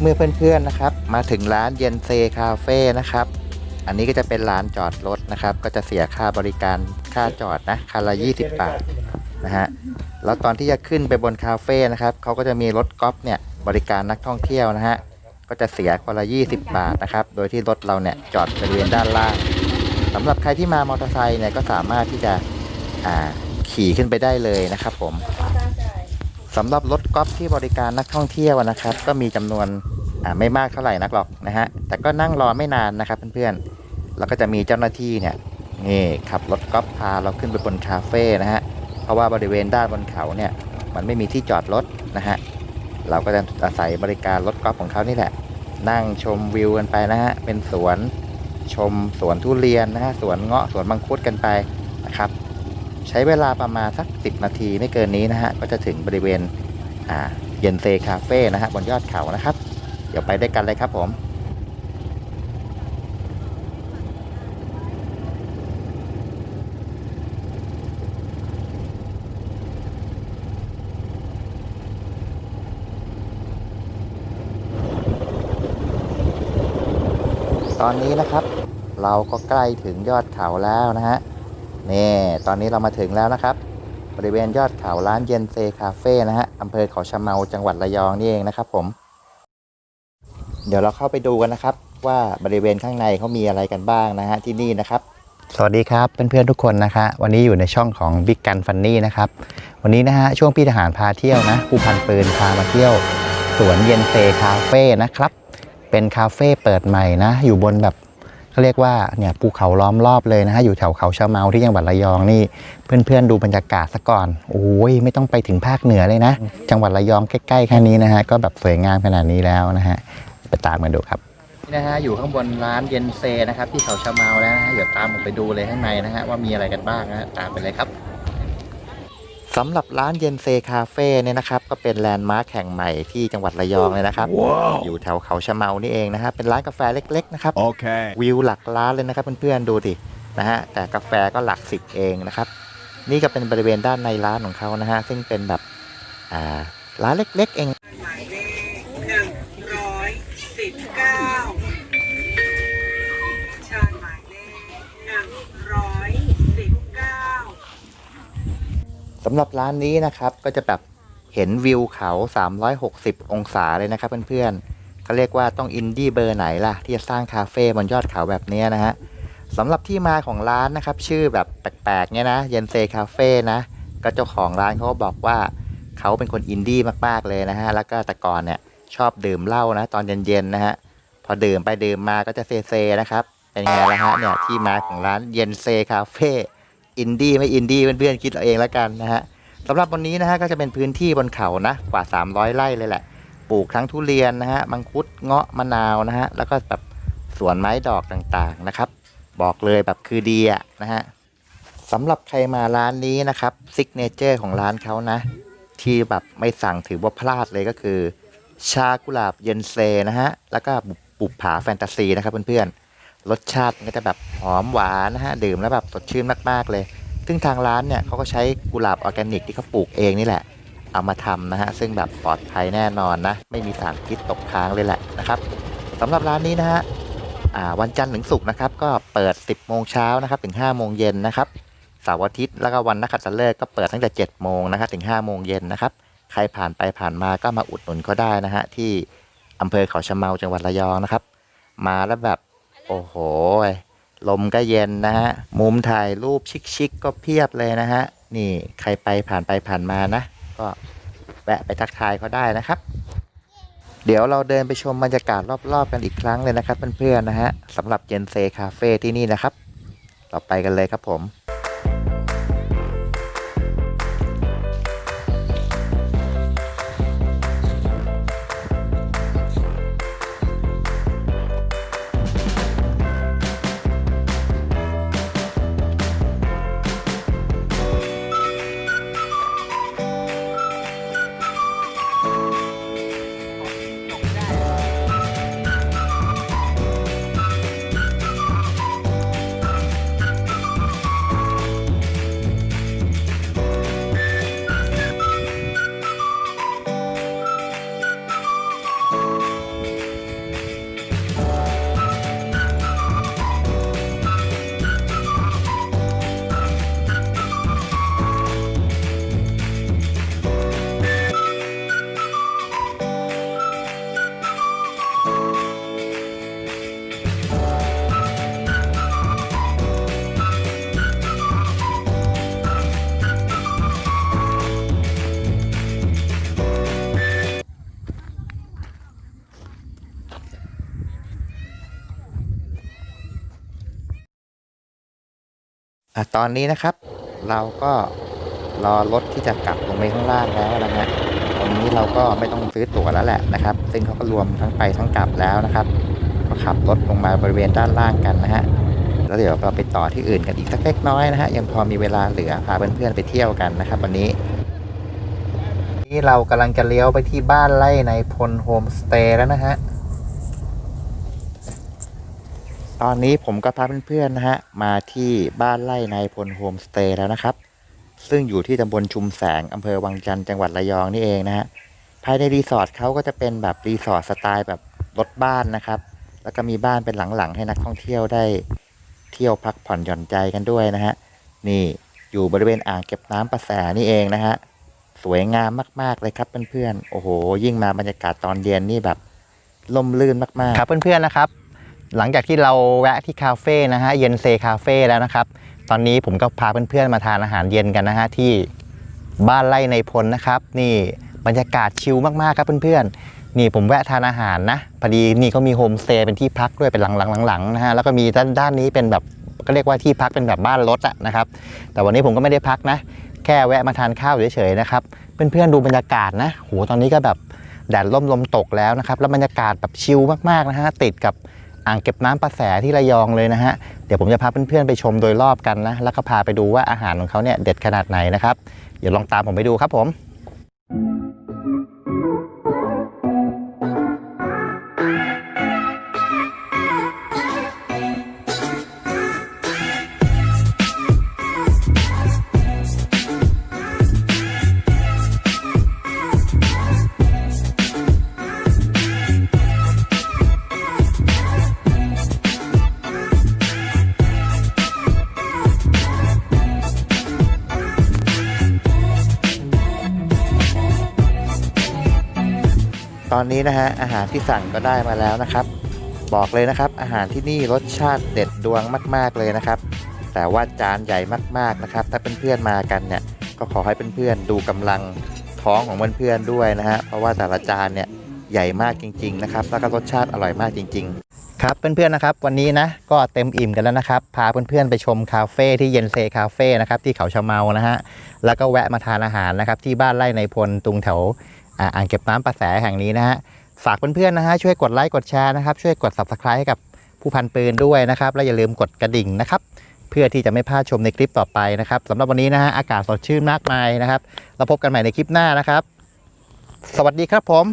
เมื่อเพื่อนๆนะครับ มาถึงร้านเย็นเซคาเฟ่นะครับ อันนี้ก็จะเป็นร้านจอดรถนะครับ ก็จะเสียค่าบริการค่าจอดนะคันละ20 บาทนะฮะแล้วตอนที่จะขึ้นไปบนคาเฟ่นะครับเขาก็จะมีรถกอล์ฟเนี่ยบริการนักท่องเที่ยวนะฮะก็จะเสียคนละ20 บาทนะครับ โดยที่รถเราเนี่ยจอดบริเวณด้านล่างสำหรับใครที่มามอเตอร์ไซค์เนี่ยก็สามารถที่จะขี่ขึ้นไปได้เลยนะครับผม สำหรับรถกอล์ฟที่บริการนักท่องเที่ยวนะครับ ก็มีจำนวนไม่มากเท่าไหร่นักหรอกนะฮะแต่ก็นั่งรอไม่นานนะครับเพื่อนๆแล้วก็จะมีเจ้าหน้าที่เนี่ยนี่ขับรถกอล์ฟพาเราขึ้นไปบนคาเฟ่นะฮะเพราะว่าบริเวณด้านบนเขาเนี่ยมันไม่มีที่จอดรถนะฮะเราก็จะอาศัยบริการรถกอล์ฟของเขานี่แหละ นั่งชมวิวกันไปนะฮะเป็นสวนชมสวนทุเรียนนะฮะสวนเงาะสวนมังคุดกันไปนะครับ ใช้เวลาประมาณสัก 10 นาทีไม่เกินนี้นะฮะ ก็จะถึงบริเวณเย็นเซคาเฟ่นะฮะบนยอดเขานะครับ เดี๋ยวไปด้วยกันเลยครับผมตอนนี้นะครับ เราก็ใกล้ถึงยอดเขาแล้วนะฮะ นี่ตอนนี้เรามาถึงแล้วนะครับ บริเวณยอดเขาร้านเย็นเซคาเฟ่นะฮะอำเภอเขาชะเมาจังหวัดระยองนี่เองนะครับผม เดี๋ยวเราเข้าไปดูกันนะครับ ว่าบริเวณข้างในเขามีอะไรกันบ้างนะฮะที่นี่นะครับ สวัสดีครับเพื่อนๆทุกคนนะคะ วันนี้อยู่ในช่องของ Big Gun Funny นะครับ วันนี้นะฮะช่วงพี่ทหารพาเที่ยวนะผู้พันปืนพามาเที่ยวสวนเย็นเซคาเฟ่นะครับเป็นคาเฟ่เปิดใหม่นะ อยู่บนแบบ เขาเรียกว่าเนี่ยภูเขาล้อมรอบเลยนะฮะอยู่แถวเขาชะเมาที่จังหวัดระยองนี่ เพื่อนๆดูบรรยากาศซะก่อนโอ้ยไม่ต้องไปถึงภาคเหนือเลยนะ จังหวัดระยองใกล้ๆแค่นี้นะฮะก็แบบสวยงามขนาดนี้แล้วนะฮะไปตามกันดูครับนี่นะฮะอยู่ข้างบนร้านเย็นเซนะครับที่เขาชะเมาแล้วนะฮะเดี๋ยวตามผมไปดูเลยข้างในนะฮะว่ามีอะไรกันบ้างนะฮะตามไปเลยครับ สำหรับร้านเย็นเซคาเฟ่เนี่ยนะครับ ก็เป็นแลนด์มาร์คแห่งใหม่ที่จังหวัดระยองเลยนะครับอยู่แถวเขาชะเมานี่เองนะฮะเป็นร้านกาแฟเล็ก ๆ นะครับ Okay. วิวหลักล้านเลยนะครับเพื่อนๆดูดินะฮะแต่กาแฟก็หลักสิบเองนะครับ นี่ก็เป็นบริเวณด้านในร้านของเขานะฮะซึ่งเป็นแบบอ่าร้านเล็ก ๆ เองหมายเลขหนึ่งร้อยสิบเก้าำหรับร้านนี้นะครับก็จะแบบเห็นวิวเขา 360 องศาเลยนะครับเพื่อนๆเขาเรียกว่าต้องอินดี้เบอร์ไหนล่ะ ที่จะสร้างคาเฟ่บนยอดเขาแบบนี้นะฮะสำหรับที่มาของร้านนะครับ ชื่อแบบแปลกๆเนี่ยนะเย็นเซคาเฟ่นะก็เจ้าของร้านเขาก็บอกว่าเขาเป็นคนอินดี้มากๆเลยนะฮะแล้วก็แต่ก่อนเนี่ยชอบดื่มเหล้านะตอนเย็นๆนะฮะพอดื่มไปดื่มมาก็จะเซเซๆนะครับเป็นไงล่ะฮะเนี่ยที่มาของร้านเย็นเซคาเฟ่ อินดี้ไม่อินดี้เพื่อนๆคิดเอาเองแล้วกันนะฮะสำหรับวันนี้นะฮะก็จะเป็นพื้นที่บนเขานะกว่า 300 ไร่เลยแหละ ปลูกทั้งทุเรียนนะฮะมังคุดเงาะมะนาวนะฮะแล้วก็แบบสวนไม้ดอกต่างๆนะครับ บอกเลยแบบคือดีอะนะฮะสำหรับใครมาร้านนี้นะครับซิกเนเจอร์ของร้านเขานะ ที่แบบไม่สั่งถือว่าพลาดเลยก็คือ ชากุหลาบเย็นเซนะฮะแล้วก็บุปผาแฟนตาซีนะครับเพื่อนๆ รสชาติมันก็จะแบบหอมหวานนะฮะดื่มแล้วแบบสดชื่นมากๆเลย ซึ่งทางร้านเนี่ยเขาก็ใช้กุหลาบออร์แกนิกที่เขาปลูกเองนี่แหละ เอามาทำนะฮะซึ่งแบบปลอดภัยแน่นอนนะ ไม่มีสารพิษตกค้างเลยแหละนะครับสำหรับร้านนี้นะฮะวันจันทร์ถึงศุกร์นะครับก็เปิด 10 โมงเช้านะครับถึง 5 โมงเย็นนะครับเสาร์อาทิตย์แล้วก็วันนักขัตฤกษ์ก็เปิดตั้งแต่ 7 โมงนะครับถึง 5 โมงเย็นนะครับใครผ่านไปผ่านมาก็มาอุดหนุนเขาได้นะฮะที่อำเภอเขาชะเมาจังหวัดระยองนะครับ มาแล้วแบบ โอ้โห ลมก็เย็นนะฮะ มุมถ่ายรูปชิคๆก็เพียบเลยนะฮะ นี่ใครไปผ่านไปผ่านมานะ ก็แวะไปทักทายเขาได้นะครับ เดี๋ยวเราเดินไปชมบรรยากาศรอบๆกันอีกครั้งเลยนะครับเพื่อนๆนะฮะสำหรับเย็นเซคาเฟ่ที่นี่นะครับ เราไปกันเลยครับผม อะตอนนี้นะครับ เราก็รอรถที่จะกลับลงไปข้างล่างแล้วนะฮะตรงนี้เราก็ไม่ต้องซื้อตั๋วแล้วแหละนะครับ ซึ่งเขาก็รวมทั้งไปทั้งกลับแล้วนะครับ ก็ขับรถลงมาบริเวณด้านล่างกันนะฮะแล้วเดี๋ยวเราไปต่อที่อื่นกันอีกสักเล็กน้อยนะฮะยังพอมีเวลาเหลือพาเพื่อนๆไปเที่ยวกันนะครับ วันนี้ นี่เรากำลังจะเลี้ยวไปที่บ้านไร่ในพลโฮมสเตย์แล้วนะฮะ ตอนนี้ผมก็พาเพื่อนๆนะฮะมาที่บ้านไร่ในพลโฮมสเตย์แล้วนะครับ ซึ่งอยู่ที่ตำบลชุมแสงอำเภอวังจันทร์จังหวัดระยองนี่เองนะฮะภายในรีสอร์ทเขาก็จะเป็นแบบรีสอร์ทสไตล์แบบรถบ้านนะครับ แล้วก็มีบ้านเป็นหลังๆ ให้นักท่องเที่ยวได้เที่ยวพักผ่อนหย่อนใจกันด้วยนะฮะนี่อยู่บริเวณอ่างเก็บน้ำประแสนี่เองนะฮะสวยงามมากๆเลยครับเพื่อนๆโอ้โห ยิ่งมาบรรยากาศตอนเย็นนี่แบบล่มลื่นมากๆ ครับเพื่อนๆนะครับ หลังจากที่เราแวะที่คาเฟ่นะฮะเย็นเซคาเฟ่แล้วนะครับ ตอนนี้ผมก็พาเพื่อนๆมาทานอาหารเย็นกันนะฮะที่บ้านไร่ในพลนะครับ นี่บรรยากาศชิลมากๆครับเพื่อนๆ นี่ผมแวะทานอาหารนะพอดีนี่เขามีโฮมสเตย์เป็นที่พักด้วยเป็นหลังๆๆนะฮะแล้วก็มีด้านด้านนี้เป็นแบบก็เรียกว่าที่พักเป็นแบบบ้านรถอะนะครับ แต่วันนี้ผมก็ไม่ได้พักนะ แค่แวะมาทานข้าวเฉยๆนะครับเพื่อนๆดูบรรยากาศนะโหตอนนี้ก็แบบแดดร่มลมตกแล้วนะครับ แล้วบรรยากาศแบบชิลมากๆนะฮะติดกับ อ่างเก็บน้ำประแสที่ระยองเลยนะฮะ เดี๋ยวผมจะพาเพื่อนๆไปชมโดยรอบกันนะ แล้วก็พาไปดูว่าอาหารของเขาเนี่ยเด็ดขนาดไหนนะครับ เดี๋ยวลองตามผมไปดูครับผม ตอนนี้นะฮะอาหารที่สั่งก็ได้มาแล้วนะครับ บอกเลยนะครับ อาหารที่นี่รสชาติเด็ดดวงมาก ๆเลยนะครับ แต่ว่าจานใหญ่มากๆนะครับ ถ้าเพื่อนๆมากันเนี่ยก็ขอให้เพื่อนๆดูกำลังท้องของเพื่อนๆด้วยนะฮะเพราะว่าแต่ละจานเนี่ยใหญ่มากจริง ๆ นะครับ แล้วก็รสชาติอร่อยมากจริง ๆ ครับเพื่อนๆนะครับ วันนี้นะก็เต็มอิ่มกันแล้วนะครับ พาเพื่อนๆไปชมคาเฟ่ที่เย็นเซคาเฟ่นะครับที่เขาชะเมานะฮะแล้วก็แวะมาทานอาหารนะครับที่บ้านไร่ในพลตรงแถว อ่างเก็บน้ำประแสแห่งนี้นะฮะฝากเพื่อนๆนะฮะช่วยกดไลค์กดแชร์นะครับช่วยกด subscribe ให้กับผู้พันปืนด้วยนะครับ และอย่าลืมกดกระดิ่งนะครับ เพื่อที่จะไม่พลาดชมในคลิปต่อไปนะครับสำหรับวันนี้นะฮะอากาศสดชื่นมากมายนะครับเราพบกันใหม่ในคลิปหน้านะครับ สวัสดีครับผม